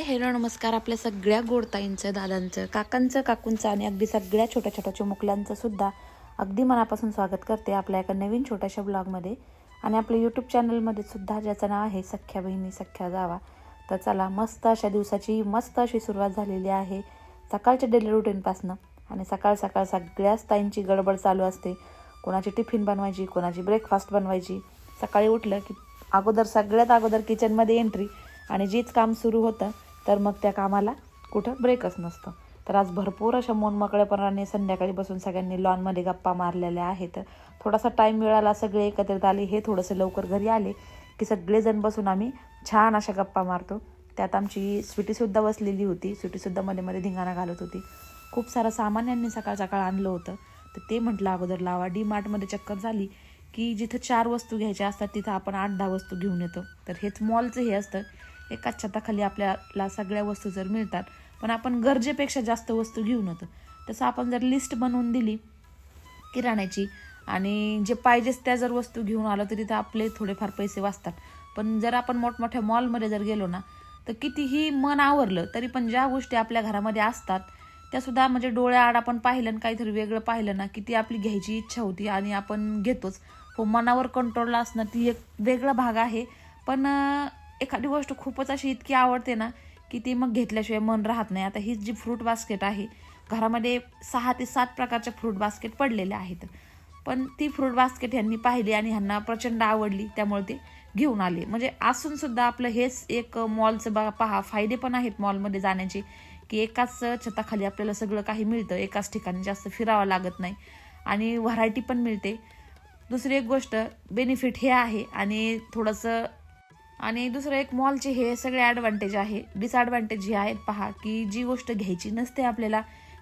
Hi hello नमस्कार आपल्या सगळ्या गोडताईंचं दादांचं काकांचं काकूंचं आणि अगदी सगळ्या छोट्या छोट्या चिमुकल्यांचं सुद्धा अगदी मनापासून स्वागत करते आपल्या एका नवीन छोट्याशा ब्लॉगमध्ये. आणि आपल्या यूट्यूब चॅनलमध्ये सुद्धा ज्याचं नाव आहे सख्या बहिणी सख्या जावा. तर चला मस्त अशा दिवसाची मस्त अशी सुरुवात झालेली आहे सकाळच्या डेली रुटीनपासनं आणि सकाळ सकाळ सगळ्याच ताईंची गडबड चालू असते. कोणाची टिफिन बनवायची कोणाची ब्रेकफास्ट बनवायची. सकाळी उठलं की अगोदर सगळ्यात अगोदर किचनमध्ये एंट्री आणि जीच काम सुरू होतं. तर मग त्या कामाला कुठं ब्रेकच नसतं. तर आज भरपूर अशा मोनमकळेपणाने संध्याकाळी बसून सगळ्यांनी लॉनमध्ये गप्पा मारलेल्या आहेत. थोडासा टाईम मिळाला सगळे एकत्रित आले हे थोडंसं लवकर घरी आले की सगळेजण बसून आम्ही छान अशा गप्पा मारतो. त्यात आमची स्वीटीसुद्धा बसलेली होती. स्वीटीसुद्धा मध्ये मध्ये धिंगाणा घालत होती. खूप सारं सामान यांनी सकाळ सकाळ आणलं होतं. तर ते म्हटलं अगोदर लावा. डी मार्टमध्ये चक्कर झाली की जिथं चार वस्तू घ्यायच्या असतात तिथं आपण आठ दहा वस्तू घेऊन येतो. तर हेच मॉलचं हे असतं. एकाच छताखाली आपल्याला सगळ्या वस्तू जर मिळतात पण आपण गरजेपेक्षा जास्त वस्तू घेऊन येतो तसं आपण जर लिस्ट बनवून दिली किराण्याची आणि जे पाहिजेच त्या जर वस्तू घेऊन आलो तर तिथं आपले थोडेफार पैसे वाचतात. पण जर आपण मोठमोठ्या मॉलमध्ये जर गेलो ना तर कितीही मन आवरलं तरी पण ज्या गोष्टी आपल्या घरामध्ये असतात त्यासुद्धा म्हणजे डोळ्याआड आपण पाहिलं आणि काहीतरी वेगळं पाहिलं ना किती आपली घ्यायची इच्छा होती आणि आपण घेतोच. हो मनावर कंट्रोलला असणं ती एक वेगळा भाग आहे. पण एखादी गोष्ट खूपच अशी इतकी आवडते ना की ती मग घेतल्याशिवाय मन राहत नाही. आता ही जी फ्रूट बास्केट आहे घरामध्ये सहा ते सात प्रकारच्या फ्रूट बास्केट पडलेल्या आहेत. पण ती फ्रूट बास्केट ह्यांनी पाहिली आणि ह्यांना प्रचंड आवडली त्यामुळे ते घेऊन आले. म्हणजे असून सुद्धा आपलं हेच एक मॉलचं बघा पहा फायदे पण आहेत मॉलमध्ये जाण्याचे की एकाच छताखाली आपल्याला सगळं काही मिळतं. एकाच ठिकाणी जास्त फिरावं लागत नाही आणि व्हरायटी पण मिळते. दुसरी एक गोष्ट बेनिफिट हे आहे आणि थोडंसं आणि दुसरं एक मॉलचे हे सगळे ॲडव्हान्टेज आहे. डिसॲडव्हान्टेज हे आहेत पहा की जी गोष्ट घ्यायची नसते आपल्याला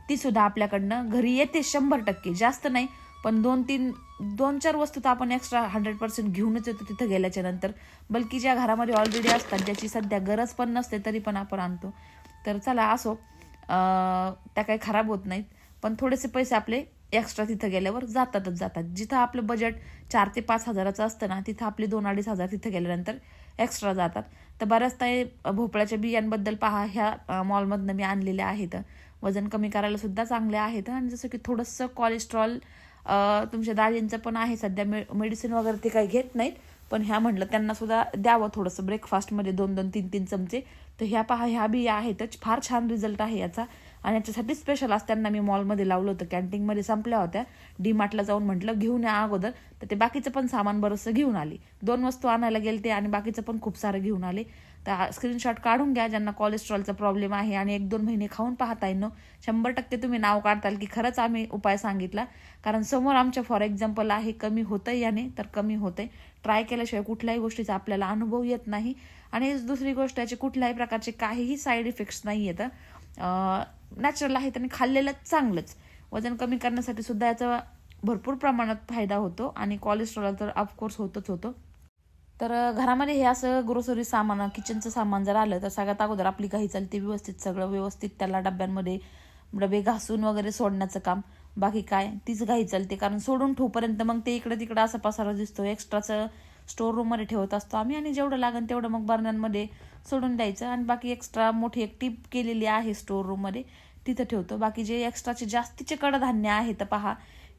ती सुद्धा आपल्याकडनं घरी येते शंभर टक्के. जास्त नाही पण दोन तीन दोन चार वस्तू तर आपण एक्स्ट्रा हंड्रेड पर्सेंट घेऊनच येतो तिथं गेल्याच्यानंतर. बल्कि ज्या घरामध्ये ऑलरेडी असतात ज्याची सध्या गरज पण नसते तरी पण आपण आणतो. तर चला असो त्या काही खराब होत नाहीत पण थोडेसे पैसे आपले एक्स्ट्रा तिथं गेल्यावर जातातच जातात. जिथं आपलं बजेट चार ते पाच हजाराचं असतं ना तिथं आपले दोन अडीच हजार तिथं गेल्यानंतर एक्स्ट्रा जातात. तर बऱ्याचदा हे भोपळ्याच्या बियांबद्दल पहा. ह्या मॉलमधनं मी आणलेल्या आहेत. वजन कमी करायला सुद्धा चांगले आहेत. आणि जसं की थोडंसं कोलेस्ट्रॉल तुमच्या दाजींचं पण आहे. सध्या मे मेडिसिन वगैरे ते काही घेत नाहीत. पण ह्या म्हटलं त्यांना सुद्धा द्यावं थोडंसं ब्रेकफास्टमध्ये दोन दोन तीन तीन चमचे. तर ह्या पहा ह्या बिया आहेतच फार छान रिझल्ट आहे याचा. आणि याच्यासाठी स्पेशल आज त्यांना मी मॉलमध्ये लावलं होतं. कॅन्टीनमध्ये संपल्या होत्या. डी मार्टला जाऊन म्हटलं घेऊन या अगोदर. तर ते बाकीचं पण सामान बरंचसं घेऊन आली. दोन वस्तू आणायला गेले ते आणि बाकीचं पण खूप सारं घेऊन आले. तर स्क्रीनशॉट काढून घ्या ज्यांना कोलेस्ट्रॉलचा प्रॉब्लेम आहे आणि एक दोन महिने खाऊन पाहता येईन. शंभर टक्के तुम्ही नाव काढताल की खरंच आम्ही उपाय सांगितला. कारण समोर आमच्या फॉर एक्झाम्पल आहे कमी होतं याने तर कमी होते ट्राय केल्याशिवाय कुठल्याही गोष्टीचा आपल्याला अनुभव येत नाही. आणि दुसरी गोष्ट याचे कुठल्याही प्रकारचे काहीही साईड इफेक्ट्स नाही येतं नॅचरल आहे आणि खाल्लेलं चांगलंच. वजन कमी करण्यासाठी सुद्धा याचा भरपूर प्रमाणात फायदा होतो आणि कोलेस्ट्रॉल तर ऑफकोर्स होतच होतो. तर घरामध्ये हे असं ग्रोसरी सामान किचनचं सामान जर आलं तर सगळ्यात अगोदर आपली घाई चालते व्यवस्थित सगळं व्यवस्थित त्याला डब्यांमध्ये डबे घासून वगैरे सोडण्याचं काम. बाकी काय? तीच घाई चालते कारण सोडून ठेवपर्यंत मग ते इकडं तिकडं असा पसारा दिसतो. एक्स्ट्राचं स्टोर रूममध्ये ठेवत असतो आम्ही आणि जेवढं लागेल तेवढं मग बरण्यांमध्ये सोडून द्यायचं आणि बाकी एक्स्ट्रा मोठी एक टीप केलेली आहे स्टोर रूममध्ये तिथं ठेवतो. बाकी जे एक्स्ट्राचे जास्तीचे कडधान्य आहेत पहा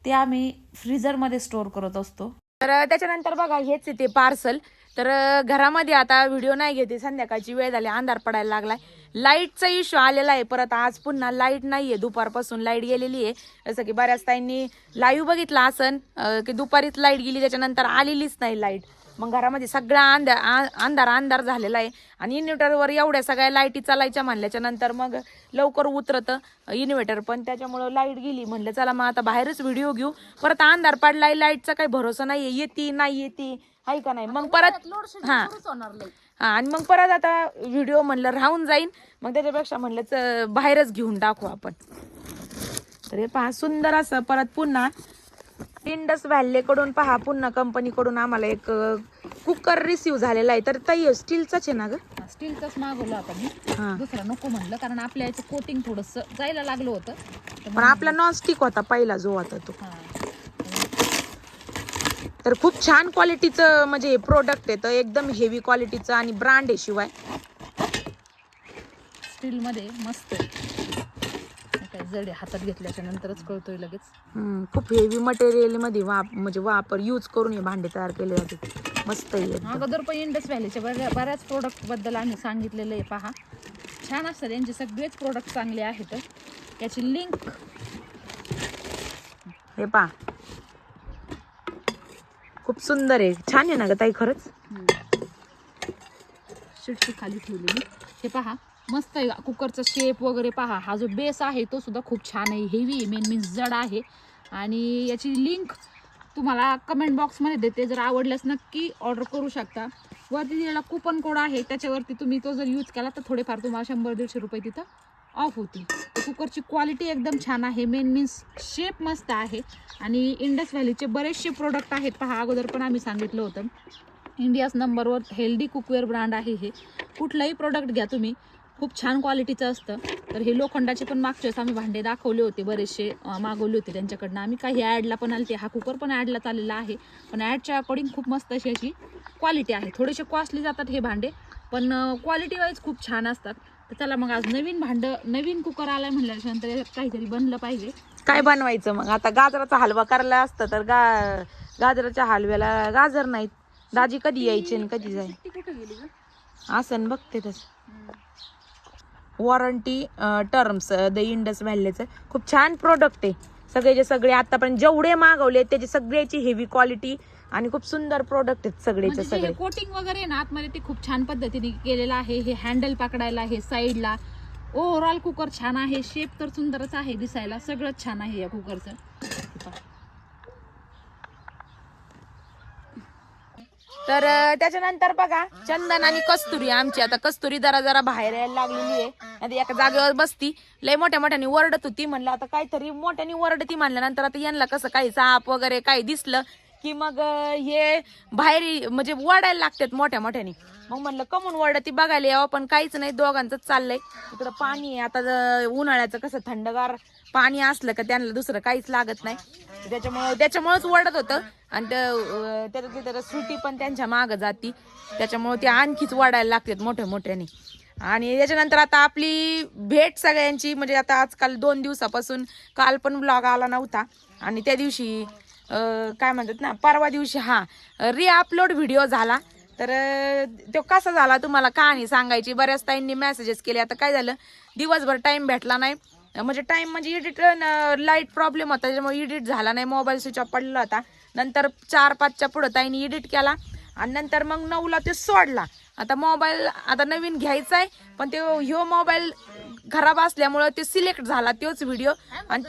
ते आम्ही फ्रीजरमध्ये स्टोर करत असतो. तर त्याच्यानंतर बघा हेच येते पार्सल तर घरामध्ये आता व्हिडिओ नाही घेते. संध्याकाळची वेळ झाली अंधार पडायला लागलाय. लाईटचा इश्यू आलेला आहे. परत आज पुन्हा लाइट नाही आहे दुपारपासून लाइट गेलेली आहे. जसं की बऱ्याच ताईंनी लाईव्ह बघितला असन की दुपारीच लाइट गेली त्याच्यानंतर आलेलीच नाही लाइट मग घरामध्ये सगळा अंधार अंधार अंधार झालेला आहे. आणि इन्व्हर्टरवर एवढ्या सगळ्या लाईटी चालायच्या म्हणल्याच्या नंतर मग लवकर उतरतं इन्व्हर्टर पण त्याच्यामुळं लाइट गेली म्हणलं चला मग आता बाहेरच व्हिडिओ घेऊ. परत अंधार पडलाय लाईटचा काही भरोसा नाहीये. येते नाही येते. आहे का नाही? मग परत हा. हा आणि मग परत आता व्हिडिओ म्हणलं राहून जाईन. मग त्याच्यापेक्षा म्हणलं बाहेरच घेऊन टाकू आपण. तर हे पहा सुंदर असं परत पुन्हा इंडस व्हॅल्लेकडून पहा पुन्हा कंपनीकडून आम्हाला एक कुकर रिसीव झालेला आहे. तर ताई स्टीलचाच आहे ना ग? स्टीलचाच मागवलं आता मी हा. दुसरं नको म्हणलं कारण आपल्या याचं कोटिंग थोडस जायला लागलं होतं. तर पण आपला नॉन स्टिक होता पहिला जो होता तो. हा. तर खूप छान क्वालिटीचं म्हणजे प्रोडक्ट आहे. तर एकदम हेवी क्वालिटीचं आणि ब्रँड आहे शिवाय. स्टीलमध्ये मस्त आहे. हे काय जड हातात घेतल्याच्या नंतरच कळतोय लगेच. हम्म, खूप हेवी मटेरियलमध्ये वाप म्हणजे वापर यूज करून हे भांडे तयार केले जाते. मस्त आहे एकदम. अगोदर पण इंडस व्हॅलीच्या बऱ्या बऱ्याच प्रोडक्टबद्दल आम्ही सांगितलेलं आहे पहा. छान असतात यांचे सगळेच प्रोडक्ट चांगले आहेत. याची लिंक हे पा खूप सुंदर आहे. छान आहे ना ग ताई खरंच? शीटची खाली ठेवलेली. हे पहा. मस्त आहे. कुकरचा शेप वगैरे पहा. हा जो बेस आहे तो सुद्धा खूप छान आहे. हेवी आहे. मेन मीन्स जड आहे. आणि याची लिंक तुम्हाला कमेंट बॉक्समध्ये देते. जर आवडल्यास नक्की ऑर्डर करू शकता. वरती दिलेला कुपन कोड आहे. त्याच्यावरती तुम्ही तो जर यूज केला तर थोडेफार तुम्हाला शंभर दीडशे रुपये तिथं ऑफ होतील. कुकरची क्वालिटी एकदम छान आहे. मेन मीन्स शेप मस्त आहे. आणि इंडस व्हॅलीचे बरेचसे प्रोडक्ट आहेत. पहा अगोदर पण आम्ही सांगितलं होतं. इंडियाज नंबरवर हेल्दी कुकवेअर ब्रँड आहे हे. कुठलाही प्रोडक्ट घ्या तुम्ही. खूप छान क्वालिटीचं असतं. तर हे लोखंडाचे पण मागच्या वेळेस आम्ही भांडे दाखवले होते बरेचसे मागवले होते त्यांच्याकडनं. आम्ही काही ॲडला पण आले हा कुकर पण ॲडला चाललेला आहे. पण ॲडच्या अकॉर्डिंग खूप मस्त अशी याची क्वालिटी आहे. थोडेसे कॉस्टली जातात हे भांडे पण क्वालिटी वाईज खूप छान असतात. तर चला मग आज नवीन भांडं नवीन कुकर आलाय म्हणल्यानंतर काहीतरी बनलं पाहिजे. काय बनवायचं मग? आता गाजराचा हलवा करायला असतं तर गा गाजराच्या हलव्याला गाजर नाहीत. दाजी कधी यायचे आणि कधी जाईल असं बघते तस. वॉरंटी टर्म्स द इंडस व्हॅलीचं खूप छान प्रोडक्ट आहे. सगळेचे सगळे आतापर्यंत जेवढे मागवले त्याची सगळ्याची हेवी क्वालिटी आणि खूप सुंदर प्रोडक्ट आहेत सगळेचे म्हणजे सगळे. कोटिंग वगैरे ना आतमध्ये ते खूप छान पद्धतीने केलेलं आहे. हे हँडल पकडायला हे साईडला ओव्हरऑल कुकर छान आहे. शेप तर सुंदरच आहे दिसायला. सगळंच छान आहे या कुकरचं हे पहा. तर त्याच्यानंतर बघा चंदन आणि कस्तुरी आमची. आता कस्तुरी जरा जरा बाहेर यायला लागलेली आहे. आता एका जागेवर बसती. लय मोठ्या मोठ्याने वरडत होती. म्हणलं आता काहीतरी मोठ्याने वरडती म्हणल्यानंतर आता यांना कसं काही साप वगैरे काही दिसलं की मग हे बाहेर म्हणजे वडायला लागतात मोठ्या मोठ्याने. मग म्हणलं कमून वरडती बघायला यावं पण काहीच नाही. दोघांचं चाललंय. इकडं पाणी आहे. आता उन्हाळ्याचं कसं थंडगार पाणी असलं का त्यांना दुसरं काहीच लागत नाही. त्याच्यामुळं त्याच्यामुळेच वडत होतं. आणि त्याच्यातली अं, सुटी पण त्यांच्या मागं जाती. त्याच्यामुळे ते आणखीच वाढायला लागतात मोठ्या मोठ्याने. आणि त्याच्यानंतर आता आपली भेट सगळ्यांची म्हणजे आता आजकाल दोन दिवसापासून काल पण ब्लॉग आला नव्हता. आणि त्या दिवशी काय म्हणतात ना परवा दिवशी हा रि अपलोड व्हिडिओ झाला. तर तो कसा झाला तुम्हाला कहाणी सांगायची? बऱ्याच ताईंनी मेसेजेस केले. आता काय झालं? दिवसभर टाईम भेटला नाही. म्हणजे टाईम म्हणजे एडिट लाइट प्रॉब्लेम होता. त्याच्यामुळे एडिट झाला नाही. मोबाईल स्विच ऑफ पडला होता. नंतर चार पाचच्या पुढं ताईने एडिट केला. आणि नंतर मग नऊला ते सोडला. आता मोबाईल आता नवीन घ्यायचा आहे पण ते ह्यो मोबाईल खराब असल्यामुळं ते सिलेक्ट झाला तोच व्हिडिओ आणि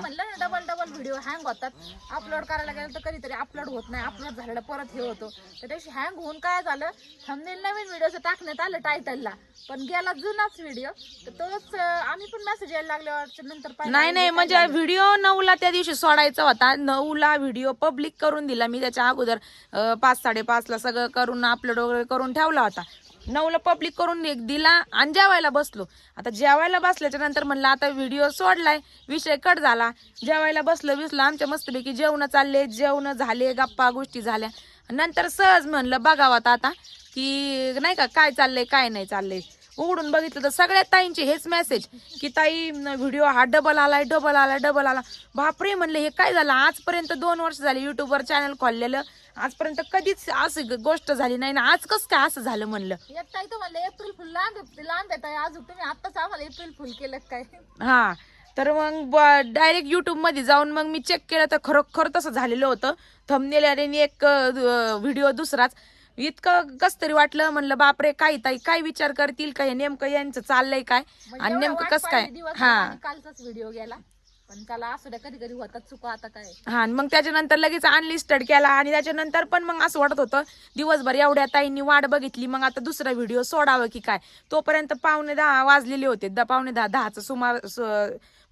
म्हणलं ना डबल डबल व्हिडिओ हँग होतात. अपलोड करायला गेलं तर कधीतरी अपलोड होत नाही. अपलोड झालेला परत हे होतो. तर त्याशी हँग होऊन काय झालं? थंबनेल नवीन व्हिडिओचं टाकण्यात आलं टायटलला पण गेला जुनाच व्हिडिओ तर तोच आम्ही पण मेसेज यायला लागल्यावर नंतर नाही नाही म्हणजे व्हिडिओ नऊला त्या दिवशी सोडायचा होता. नऊला व्हिडिओ पब्लिक करून दिला. मी त्याच्या अगोदर पाच साडेपाचला सगळं करून अपलोड वगैरे करून ठेवला होता. नऊला पब्लिक करून एक दिला आणि जेवायला बसलो. आता जेवायला बसल्याच्या नंतर म्हणलं आता व्हिडिओ सोडलाय विषय कट झाला. जेवायला बसलो बिसलं आमच्या मस्तपैकी जेवणं चालले जेवणं झाले गप्पा गोष्टी झाल्या. नंतर सहज म्हणलं बघावं आता की नाही का काय चाललंय काय नाही चाललंय. उघडून बघितलं तर सगळ्या ताईंचे हेच मेसेज की ताई व्हिडिओ हा डबल आलाय डबल आलाय डबल आला. बापरे म्हणले हे काय झालं? आजपर्यंत दोन वर्ष झाले युट्यूबवर चॅनल खोललेलं. आजपर्यंत कधीच असं गोष्ट झाली नाही ना. आज कसं काय असं झालं म्हणलं? एक ताई तर म्हणलं एप्रिल फुल लांब येत आहे अजून तुम्ही आत्ताच आम्हाला एप्रिल फुल केलं काय? हा. तर मग डायरेक्ट युट्यूबमध्ये जाऊन मग मी चेक केलं तर खरोखर तसं झालेलं होतं. थंबनेल आणि एक व्हिडिओ दुसराच. इतकं कस तरी वाटलं म्हणलं बापरे काय ताई काय विचार करतील काय नेमकं यांचं चाललंय काय? आणि नेमकं कसं काय? हा. कालचाच व्हिडिओ गेला. पण त्याला असू द्या कधी कधी होतात चुका आता काय? हा आणि मग त्याच्यानंतर लगेच अनलिस्टेड केला आणि त्याच्यानंतर पण मग असं वाटत होतं दिवसभर एवढ्या ताईंनी वाट बघितली मग आता दुसरा व्हिडिओ सोडावं की काय? तोपर्यंत पावणे दहा वाजलेले होते द पावणे दहा दहाचं सुमार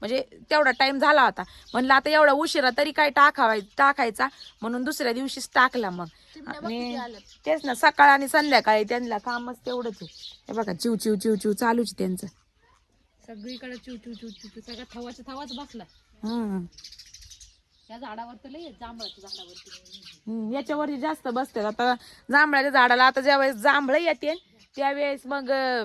म्हणजे तेवढा टाइम झाला होता. म्हणलं आता एवढा उशिरा तरी काय टाकावाय टाकायचा? म्हणून दुसऱ्या दिवशीच टाकला मग. चिमण्या बघ किती आणि आल्यात. तेच ना सकाळ आणि संध्याकाळी त्यांना कामच तेवढंच आहे. हे बघा चिव चिव चिव चिव चालूच आहे त्यांचं. सगळीकडे चू चू चू चू चू सगळा थवाचा थवाच बसला या झाडावर तर लय जांभळाच्या झाडावरती. हम्म, याच्यावरती जास्त बसतात. आता जांभळाच्या झाडाला आता ज्यावेळेस जांभळं येते त्यावेळेस मग अं,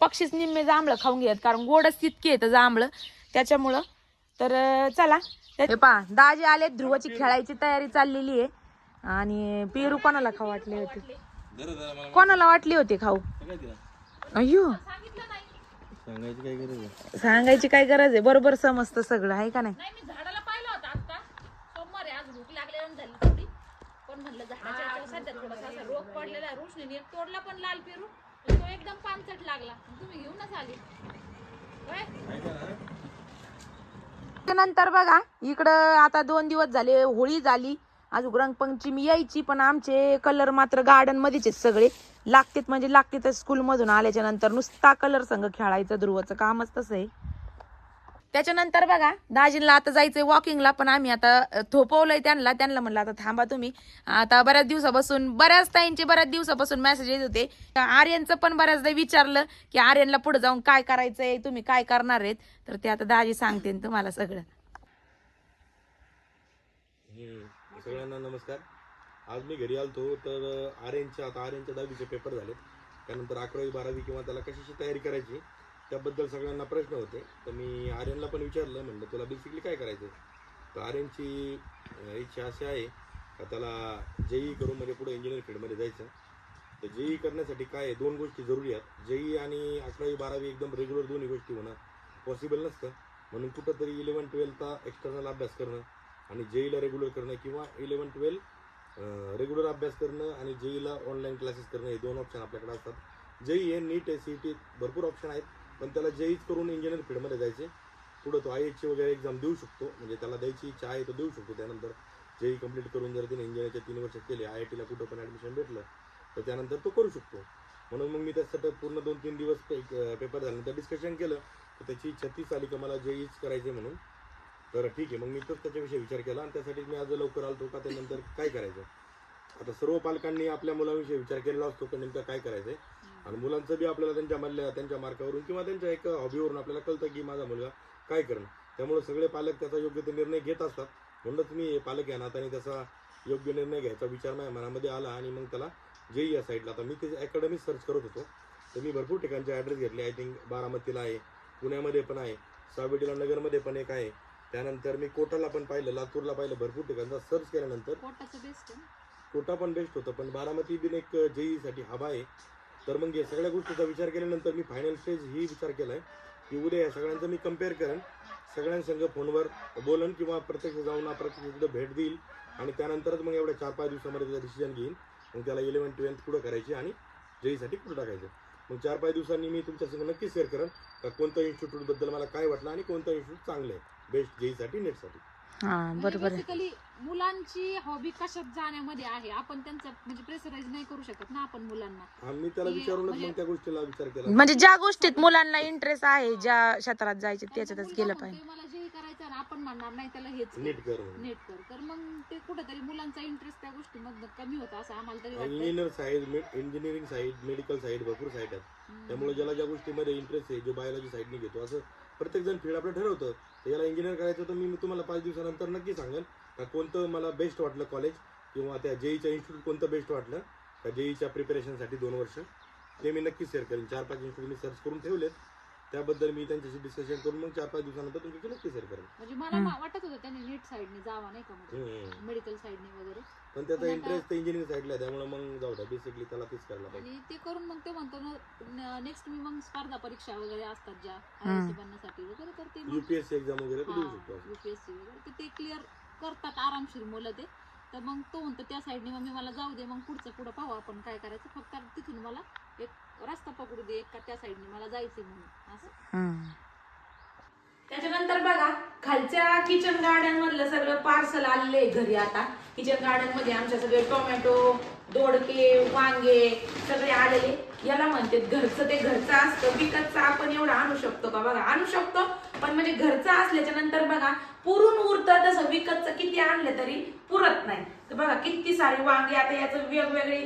पक्षीच निम्मे जांभळं खाऊन घेत कारण गोडच तितके येतं जांभळं. त्याच्यामुळं तर अं, चला. हे पा दाजी आले ध्रुवाची खेळायची तयारी चाललेली आहे. आणि पेरू कोणाला खाऊ वाटले होते? कोणाला वाटले होते खाऊ? अय्यो. सांगायची काय गरज आहे? सांगायची काय गरज आहे? बरोबर समजतं सगळं आहे का नाही? नाही मी झाडाला पाहिलं होतं आता सोमवार आहे आज भूक झाली थोडी. पण म्हणलं झाडाच्या याच्यावर सध्या थोडासा असा रोग पडलेला आहे रोशनीने एक तोडला पण लाल पेरू. तो एकदम पानसट लागला. तुम्ही घेऊनच आले होय? नंतर बघा इकडं आता दोन दिवस झाले होळी झाली. अजून रंगपंचमी यायची पण आमचे कलर मात्र गार्डन मध्येच आहेत सगळे. लागतेत म्हणजे लागतेच स्कूल मधून आल्याच्यानंतर नुसता कलर संघ खेळायचं ध्रुवाचं कामच तसं आहे. त्याच्यानंतर बघा दाजींला आता जायचंय वॉकिंगला पण आम्ही आता थोपवलंय त्यांना. त्यांना म्हणलं आता थांबा तुम्ही. आता बऱ्याच दिवसापासून बऱ्याच ताईंचे बऱ्याच दिवसापासून मेसेज येत होते. आर्यनचं पण बऱ्याचदा विचारलं की आर्यनला पुढे जाऊन काय करायचंय? तुम्ही काय करणार आहेत? तर ते आता दाजी सांगते तुम्हाला सगळं. सगळ्यांना नमस्कार. आज मी घरी आलतो तर आर्यनच्या आता आर्यनच्या दहावीचे पेपर झाले त्यानंतर अकरावी बारावी किंवा त्याला कशाची तयारी करायची त्याबद्दल सगळ्यांना प्रश्न होते. तर मी आर्यनला पण विचारलं म्हणलं तुला बेसिकली काय करायचं तर आर्यनची इच्छा अशी आहे का त्याला जेई करून म्हणजे पुढे इंजिनिअरिंग फील्डमध्ये जायचं. तर जेई करण्यासाठी काय आहे दोन गोष्टी जरुरी आहेत. जेई आणि अकरावी बारावी एकदम रेग्युलर दोन्ही गोष्टी होणं पॉसिबल नसतं. म्हणून कुठंतरी इलेवन ट्वेल्थचा एक्सटर्नल अभ्यास करणं आणि जेईला रेग्युलर करणं किंवा इलेवन ट्वेल्व रेग्युलर अभ्यास करणं आणि जेईला ऑनलाईन क्लासेस करणं हे दोन ऑप्शन आपल्याकडे असतात. जेई हे नीट आहे सी टी भरपूर ऑप्शन आहेत पण त्याला जेईच करून इंजिनियर फील्डमध्ये जायचे. पुढं तो आय एचची वगैरे एक्झाम देऊ शकतो म्हणजे त्याला द्यायची इच्छा आहे तो देऊ शकतो त्यानंतर. जेई कंप्लीट करून जर त्याने इंजिनियरचे तीन वर्ष केले आय आय टीला कुठं पण ॲडमिशन भेटलं तर त्यानंतर तो करू शकतो. म्हणून मग मी त्यासाठी पूर्ण दोन तीन दिवस पेपर झाल्यानंतर डिस्कशन केलं तर त्याची इच्छा तीच आली का मला जेईच करायचे म्हणून. तर ठीक आहे मग मी तर त्याच्याविषयी विचार केला आणि त्यासाठी मी आज लवकर आलो का त्यानंतर काय करायचं? आता सर्व पालकांनी आपल्या मुलाविषयी विचार केलेला असतो की नेमकं काय करायचंय? आणि मुलांचं बी आपल्याला त्यांच्या मधल्या त्यांच्या मार्कावरून किंवा त्यांच्या एक हॉबीवरून आपल्याला कळतं की माझा मुलगा काय करणं. त्यामुळे सगळे पालक त्याचा योग्य ते निर्णय घेत असतात. म्हणूनच मी पालक या नात्याने त्याचा योग्य निर्णय घ्यायचा विचार माझ्या मनामध्ये आला आणि मग त्याला जेई या साईडला आता मी ते अकॅडमी सर्च करत होतो. तर मी भरपूर ठिकाणचे ॲड्रेस घेतले. आय थिंक बारामतीला आहे पुण्यामध्ये पण आहे सावेटीला नगरमध्ये पण एक आहे. त्यानंतर मी कोटाला पण पाहिलं लातूरला पाहिलं भरपूर ठिकाणचा सर्च केल्यानंतर पोटाचं बेस्ट कोटा पण बेस्ट होतं पण बारामती बिन एक जेईसाठी हवा आहे. तर मग या सगळ्या गोष्टीचा विचार केल्यानंतर मी फायनल स्टेज ही विचार केलाय की उद्या या सगळ्यांचं मी कंपेअर करेन. सगळ्यांसंग फोनवर बोलन किंवा प्रत्यक्ष जाऊन प्रत्यक्ष तिथं भेट देईल आणि त्यानंतरच मग एवढ्या चार पाच दिवसामध्ये त्याचा डिसिजन घेईन. मग त्याला इलेवन ट्वेल्थ पुढं करायची आणि जेईसाठी पुढं टाकायचं. मग चार पाच दिवसांनी मी तुमच्यासंग नक्की शेअर करेन का कोणतं इन्स्टिट्यूटबद्दल मला काय वाटलं आणि कोणतं इन्स्टिट्यूट चांगलं आहे. बेस्ट जेईसाठी नेटसाठी हा बरोबर आहे. बेसिकली मुलांची हॉबी कशात जाण्यामध्ये आहे? आपण त्यांचं म्हणजे प्रेसराईज नाही करू शकत ना आपण मुलांना. आम्ही त्याला की विचारूनच म्हणजे- मग त्या गोष्टीला विचार केला. म्हणजे ज्या गोष्टीत मुलांना इंटरेस्ट आहे ज्या क्षेत्रात जायचे त्याच्यातच मुलगा गेलं म्हणतोय, पाहिजे. मला जे करायचं आपण म्हणणार नाही त्याला हेच कर. नीट कर म्हणून. नेट कर. तर मग ते कुठेतरी मुलांचा इंटरेस्ट त्या गोष्टीमधनं कमी होता असं आम्हाला तरी वाटतं engineer side engineering side medical side भरपूर साईड आहेत. त्यामुळे ज्याला ज्या गोष्टीमध्ये इंटरेस्ट आहे जो बायोलॉजी साईडने घेतो असं प्रत्येकजण फील्ड आपलं ठरवतं. तर याला इंजिनियर करायचं तर मी तुम्हाला पाच दिवसानंतर नक्की सांगेन का कोणतं मला बेस्ट वाटलं कॉलेज किंवा त्या जेईच्या इन्स्टिट्यूट कोणतं बेस्ट वाटलं. त्या जेईच्या प्रिपरेशनसाठी दोन वर्ष. ते मी नक्की शेअर करेन. चार पाच इन्स्टिट्यूट मी सर्च करून ठेवलेत. त्याबद्दल मी त्यांच्याशी डिस्कशन करून मग चार पाच दिवसानंतर तुमच्याशी नक्की शेअर करेन. म्हणजे मला वाटत होतं त्याने नीट साईडने जावा नाही का म्हणजे हम्म. मेडिकल साईडने वगैरे. पण त्याचा आता- इंटरेस्ट तर इंजिनिअरिंग साईडला आहे त्यामुळे मग जाऊ द्या बेसिकली त्याला तेच करायला पाहिजे. आणि ते करून मग ते म्हणतो ना नेक्स्ट मी मग स्पर्धा परीक्षा वगैरे असतात ज्या. आयएससी बनण्यासाठी वगैरे तर ते मग युपीएससी एक्झाम वगैरे देऊ शकतो? आपण. युपीएससी वगैरे. तर ते क्लिअर करतात आरामशीर मुलं ते. तर मग तो म्हणतो त्या साईडने मग मी मला जाऊ दे मग पुढचं पुढं पाहू आपण काय करायचं. फक्त तिथून मला एक रस्ता पकडू दे का त्या साईडने मला जायचं म्हणून. असं. हम्म. त्याच्यानंतर बघा खालच्या किचन गार्डन मधलं सगळं पार्सल आलेले घरी आता. किचन गार्डनमध्ये आमच्या सगळे टोमॅटो दोडके वांगे सगळे आलेले. याला म्हणते घरचं ते घरचं असतं. विकतचं आपण एवढं आणू शकतो का? बघा आणू शकतो. पण म्हणजे घरचं असल्याच्या नंतर बघा पुरून उरतं तसं विकतचं किती आणलं तरी पुरत नाही. तर बघा किती सारे वांगे आता याचं वेगवेगळी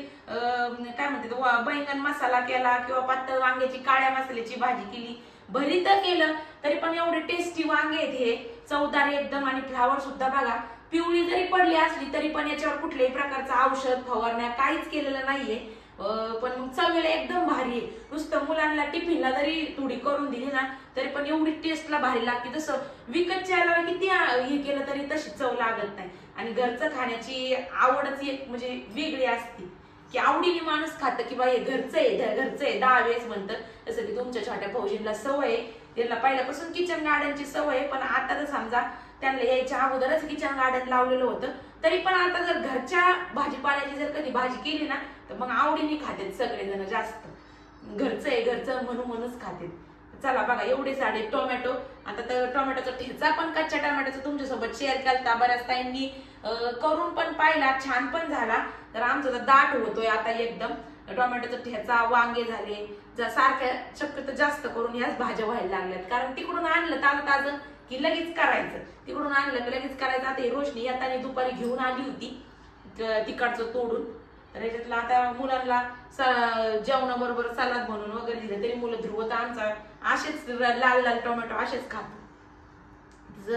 काय म्हणते बैंगन मसाला केला किंवा पातळ वांग्याची काळ्या मसाल्याची भाजी केली भरीत केलं तरी पण एवढे टेस्टी वांगे आहेत हे. चवदार एकदम आणि फ्लावर सुद्धा बघा पिवळी जरी पडली असली तरी पण याच्यावर कुठल्याही प्रकारचं औषध फवारण्या काहीच केलेलं नाहीये. पण मग चवीला एकदम भारी आहे. नुसतं मुलांना टिफिनला जरी थोडी करून दिली ना तरी पण एवढी टेस्टला भारी लागते. जसं विकतच्या याला किती हे केलं तरी तशी चव लागत नाही. आणि घरचं खाण्याची आवडच एक म्हणजे वेगळी असते. की आवडीने माणूस खातं की बाई हे घरचं आहे घरचं आहे दहा वेळेस म्हणतं जसं की तुमच्या छोट्या भाऊजींना सवय आहे. त्यांना पहिल्यापासून किचन गार्डनची सवय आहे. पण आता तर समजा त्यांना यायच्या अगोदरच किचन गार्डन लावलेलं होतं. तरी पण आता जर घरच्या भाजीपाल्याची जर कधी भाजी केली ना तर मग आवडीने खातात सगळेजण जास्त. घरचं आहे घरचं म्हणून म्हणूनच खातात. चला बघा एवढे साडे टोमॅटो. आता तर टोमॅटोचा ठेचा पण कच्च्या टोमॅटोचा तुमच्यासोबत शेअर केला बऱ्याच ताईंनी करून पण पाहिला छान पण झाला. तर आमचा तर दाट होतोय आता एकदम. टोमॅटोचा ठेचा वांगे झाले. सारख्या शक्यतो जास्त करून याच भाज्या व्हायला लागल्यात. कारण तिकडून आणलं ताजं ताजं की लगेच करायचं. तिकडून आणलं की लगेच करायचं. आता रोशनी येताना दुपारी घेऊन आली होती तिकडचं तोडून. तर याच्यातलं आता मुलांना स- जेवणाबरोबर सलाद म्हणून वगैरे दिलं तरी मुलं ध्रुवत आमचा असेच लाल लाल टोमॅटो असेच खातो.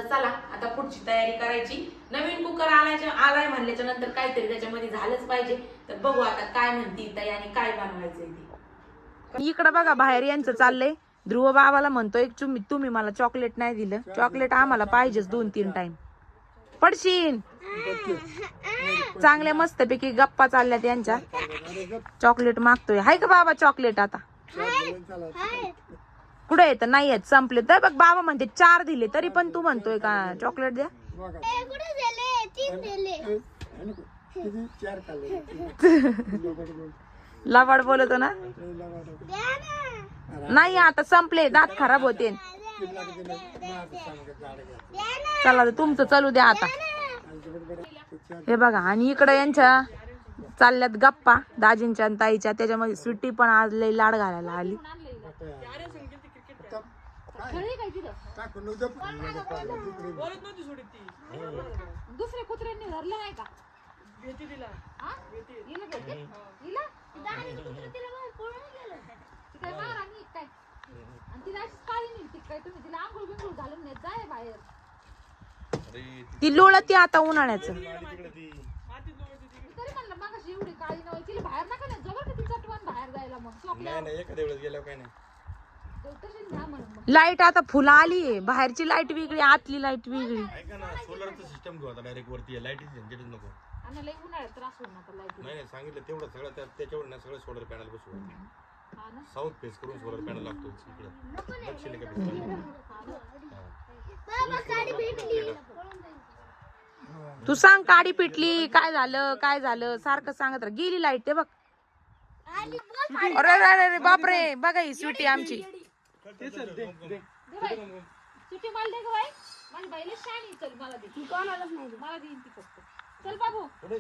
चला आता पुढची तयारी करायची. नवीन कुकर आलायच्या आलाय म्हणल्याच्या नंतर काहीतरी त्याच्यामध्ये झालंच पाहिजे. तर बघू आता काय म्हणती ताई आणि काय बनवायचंय ते. इकडं बघा बाहेर यांचं चाललंय. ध्रुव बाबाला म्हणतोय तुम्ही तुम्ही मला चॉकलेट नाही दिलं. चॉकलेट आम्हाला पाहिजेच दोन तीन टाइम पडशीन चांगल्या मस्तपैकी गप्पा चालल्यात यांच्या. चॉकलेट मागतोय. हाय का बाबा चॉकलेट आता? कुठे येत नाही येत संपले तर बघ बाबा म्हणते चार दिले तरी पण तू म्हणतोय का? चॉकलेट द्या. लवाड बोलतो ना? नाही आता संपले दात खराब होते. चला तुमचं चालू द्या आता. हे बघा आणि इकडं यांच्या चालल्यात गप्पा दाजींच्या आणि ताईच्या. त्याच्यामध्ये सुट्टी पण आज लई लाड घालायला आली. दुसऱ्या कुत्र्यांनी धरलं नाही का? तिला आंघोळ बिंघोळ घालून नेत जाय बाहेर. ती लोळती आता उन्हाळ्याचं. मी तरी म्हणलं मग एवढी काळी नव्हती तिला बाहेर नका नाही जवळ का ती चटवण बाहेर जायला मग? चोपल्या नाही एखाद्या वेळेस गेल्यावर काय नाही. तशीच घ्या म्हणून मग. लाइट आता फुलं आली बाहेरची लाइट वेगळी आतली लाइट वेगळी. ऐका ना सोलरचं सिस्टम घेऊ आता डायरेक्ट वरती लाईटीच झंझटच नको. आणि लई उन्हाळ्यात त्रास होईल ना लाइट नाही नाही सांगितलं तेवढं सगळं त्या- त्याच्यावर ना सगळं सोलर पॅनल बसवू हा ना? साऊथ फेस करून सोलर पॅनल लागतो इकडे का फेस बाबा गाडी भेटली तू सांग काडी पिटली काय झालं काय झालं? सारखं सांगत राह. गेली लाइट ते बघ. अरे अरे अरे, बापरे. बघा ही स्वीटी आमची. दे बाई सुट्टी मला दे ग बाई माझी बाईला शाणी चल मला दे कोणालाच नाही मला देईन ती फक्त चल बाबू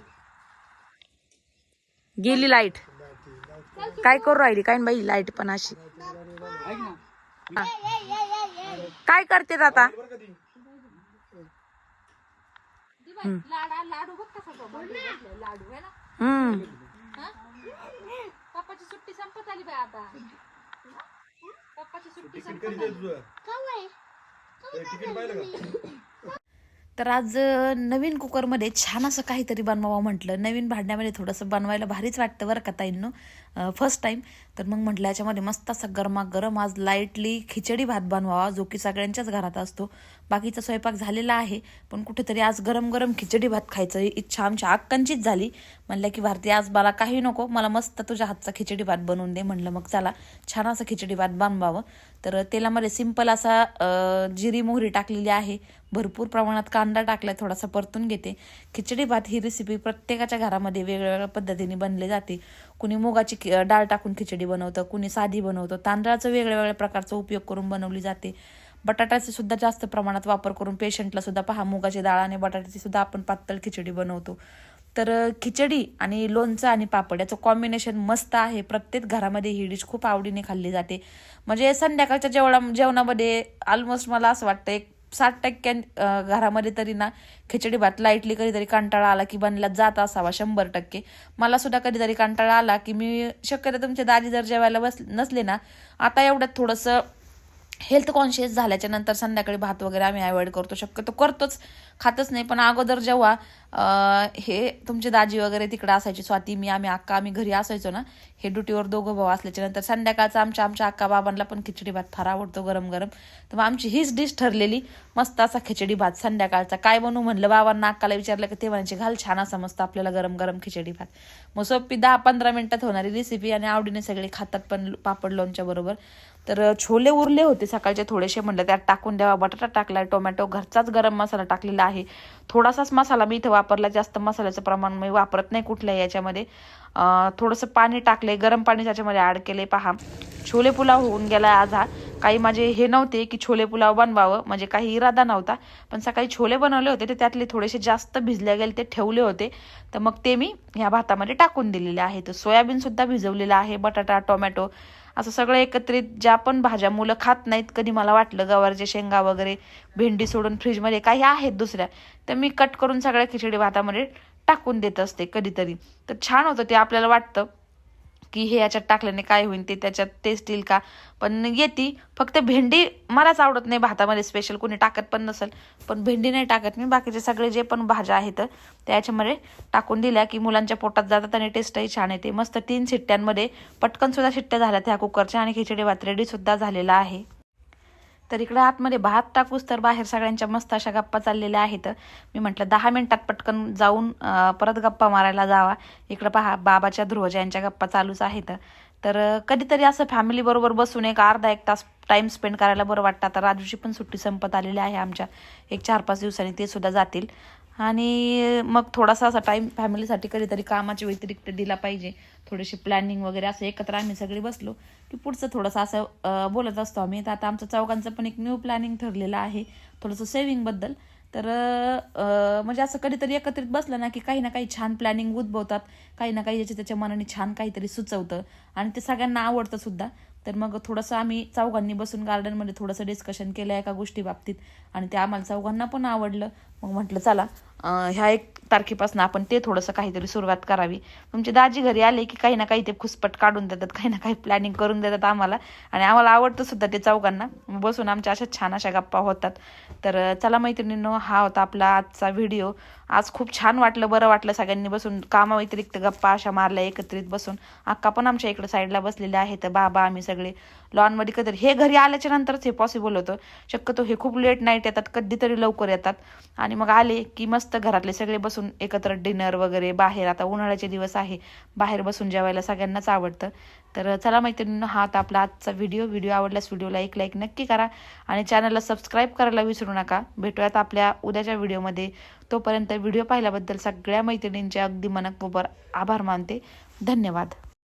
गेली लाइट काय करू राहिली? काय बाई लाइट पण अशी. काय करते आता? लाडा लाडू बघ कसा तो बर्थडे बसलाय, लाडू आहे ना. हम्म. हा? पप्पाची सुट्टी संपत आली बाई आता. पप्पाची सुट्टी तिकीट संपत कधी आली. द्यायचं तुझं? कवाय तिकीट पाहिलं का? तर आज अ, नवीन कुकरमध्ये छान असं काहीतरी बनवावं म्हटलं. नवीन भांड्यामध्ये थोडंसं बनवायला भारीच वाटतं बरं का ताईंनो. फर्स्ट टाईम तर मग म्हटलं याच्यामध्ये मस्त असा गरमागरम आज लाईटली खिचडी भात बनवावा जो की सगळ्यांच्याच घरात असतो. बाकीचा स्वयंपाक झालेला आहे. पण कुठेतरी आज गरम गरम खिचडी भात खायचं इच्छा आमच्या अक्कांचीच झाली. म्हणलं की भारती आज मला काही नको. मला मस्त तुझ्या हातचा खिचडी भात बनवून दे. म्हणलं मग चला छान असं खिचडी भात बनवावं. तर तेलामध्ये सिंपल असा जिरी मोहरी टाकलेली आहे. भरपूर प्रमाणात कांदा टाकलाय थोडासा परतून घेते. खिचडी भात ही रेसिपी प्रत्येकाच्या घरामध्ये वेगवेगळ्या पद्धतीने बनली जाते. कुणी मुगाची खि- डाळ टाकून खिचडी बनवतं कुणी साधी बनवतं. तांदळाचं वेगळ्या वेगळ्या प्रकारचा उपयोग करून बनवली जाते. बटाट्याचे सुद्धा जास्त प्रमाणात वापर करून पेशंटला सुद्धा पहा मुगाची डाळ आणि बटाट्याची सुद्धा आपण पातळ खिचडी बनवतो. तर खिचडी आणि लोणचं आणि पापड याचं कॉम्बिनेशन मस्त आहे. प्रत्येक घरामध्ये ही डिश खूप आवडीने खाल्ली जाते. म्हणजे संध्याकाळच्या जेवणा जेवणामध्ये ऑलमोस्ट मला असं वाटतं एक साठ टक्क्या घरामध्ये तरी ना खिचडी भात लाईटली कधीतरी कंटाळा आला की बनला जात असावा शंभर टक्के. मला सुद्धा कधीतरी कंटाळा आला की मी शक्यतो तुमच्या दादी जर जेवायला बस नसले ना आता एवढ्यात थोडंसं हेल्थ कॉन्शियस झाल्याच्यानंतर संध्याकाळी भात वगैरे आम्ही अवॉइड करतो. शक्यतो करतोच. खातच नाही. पण अगोदर जेव्हा हे तुमचे दाजी वगैरे तिकडे असायचे स्वाती मी आम्ही अक्का आम्ही घरी असायचो ना हे ड्युटीवर दोघं भाऊ असल्याच्या नंतर संध्याकाळचा आमच्या आमच्या अक्का बाबांना पण खिचडी भात फार आवडतो गरम गरम. तर मग आमची हीच डिश ठरलेली मस्त असा खिचडी भात संध्याकाळचा. काय बनवू म्हणलं बाबांना अक्काला विचारलं की ते म्हणायचे घाल छान असा मस्त आपल्याला गरम गरम खिचडी भात. मग सोपी दहा पंधरा मिनिटात होणारी रेसिपी आणि आवडीने सगळे खातात पण पापड लोणच्या बरोबर. तर छोले उरले होते सकाळचे थोडेसे म्हणलं त्यात टाकून द्यावा. बटाटा टाकलाय टोमॅटो घरचाच गरम मसाला टाकलेला आहे. थोडासाच मसाला मी इथं वापरला जास्त मसाल्याचं प्रमाण मी वापरत नाही कुठल्या याच्यामध्ये. थोडंसं पाणी टाकले गरम पाणी त्याच्यामध्ये ॲड केले पहा. छोले पुलाव होऊन गेला आज हा. काही माझे हे नव्हते की छोले पुलाव बनवावं म्हणजे काही इरादा नव्हता. पण सकाळी छोले बनवले होते ते त्यातले थोडेसे जास्त भिजले गेले ते ठेवले होते. तर मग ते मी ह्या भातामध्ये टाकून दिलेले आहे तर भिजवलेलं आहे बटाटा टोमॅटो असं सगळं एकत्रित ज्या पण भाज्या मुलं खात नाहीत कधी मला वाटलं गवारच्या शेंगा वगैरे भेंडी सोडून फ्रीजमध्ये काही आहेत दुसऱ्या तर मी कट करून सगळ्या खिचडी भातामध्ये टाकून देत असते कधीतरी. तर छान होतं ते आपल्याला वाटतं. की हे याच्यात टाकल्याने काय होईल ते त्याच्यात टेस्ट येईल का? पण येते. फक्त भेंडी मलाच आवडत नाही भातामध्ये स्पेशल कोणी टाकत पण नसेल. पण भेंडी नाही टाकत मी. बाकीचे सगळे जे पण भाज्या आहेत त्या याच्यामध्ये टाकून दिल्या की मुलांच्या पोटात जातात आणि टेस्टही छान येते. मस्त तीन शिट्ट्यांमध्ये पटकन सुद्धा शिट्ट्या झाल्या त्या कुकरच्या आणि खिचडी भात रेडीसुद्धा झालेला आहे. तर इकडं आतमध्ये भात टाकूस तर बाहेर सगळ्यांच्या मस्त अशा गप्पा चाललेल्या आहेत. मी म्हटलं दहा मिनिटात पटकन जाऊन परत गप्पा मारायला जावा. इकडं पहा बाबाच्या ध्रुवजा यांच्या गप्पा चालूच आहेत. तर कधीतरी असं फॅमिली बरोबर बसून एक अर्धा एक तास टाईम स्पेंड करायला बरं वाटतं. आता राजूची पण सुट्टी संपत आलेली आहे आमच्या. एक चार पाच दिवसांनी ते सुद्धा जातील. आणि मग थोडासा असा टाईम फॅमिलीसाठी कधीतरी कामाच्या व्यतिरिक्त दिला पाहिजे. थोडीशी प्लॅनिंग वगैरे असं एकत्र आम्ही सगळे बसलो की पुढचं थोडंसं असं बोलत असतो आम्ही. तर आता आमचं चौघांचं पण एक न्यू प्लॅनिंग ठरलेलं आहे थोडंसं सेविंगबद्दल तर म्हणजे असं कधीतरी एकत्रित बसलं ना की काही ना काही छान प्लॅनिंग उद्भवतात. काही ना काही ज्याच्या त्याच्या मनाने छान काहीतरी सुचवतं. आणि ते सगळ्यांना आवडतं सुद्धा. तर मग थोडंसं आम्ही चौघांनी बसून गार्डनमध्ये थोडंसं डिस्कशन केलं एका गोष्टी बाबतीत. आणि ते आम्हाला चौघांना पण आवडलं. मग म्हटलं चला ह्या एक तारखेपासून आपण ते थोडंसं काहीतरी सुरुवात करावी. तुमचे दाजी घरी आले की काही ना काही ते खुसपट काढून देतात काही ना काही प्लॅनिंग करून देतात आम्हाला. आणि आम्हाला आवडतं सुद्धा ते चौघांना. बसून आमच्या अशा छान अशा गप्पा होतात. तर चला मैत्रिणींनो हा होता आपला आजचा व्हिडिओ आज खूप छान वाटलं बरं वाटलं सगळ्यांनी बसून कामाव्यतिरिक्त गप्पा अशा मारल्या एकत्रित बसून. अक्का पण आमच्या इकडं साईडला बसलेले आहेत बाबा आम्ही सगळे. लॉनमध्ये कधी हे घरी आल्याच्या नंतरच हे पॉसिबल होतं. शक्यतो हे खूप लेट नाईट येतात कधीतरी लवकर येतात. आणि मग आले की मस्त मस्त घरातले सगळे बसून एकत्र डिनर वगैरे बाहेर. आता उन्हाळ्याचे दिवस आहे. बाहेर बसून जेवायला सगळ्यांनाच आवडतं. तर चला मैत्रिणींनो हा आता आपला आजचा व्हिडिओ व्हिडिओ आवडल्यास व्हिडिओला एक लाईक नक्की करा आणि चॅनलला सबस्क्राईब करायला विसरू नका. भेटूयात आपल्या उद्याच्या व्हिडिओमध्ये तोपर्यंत व्हिडिओ पाहिल्याबद्दल सगळ्या मैत्रिणींचे अगदी मनपूर्वक आभार मानते. धन्यवाद.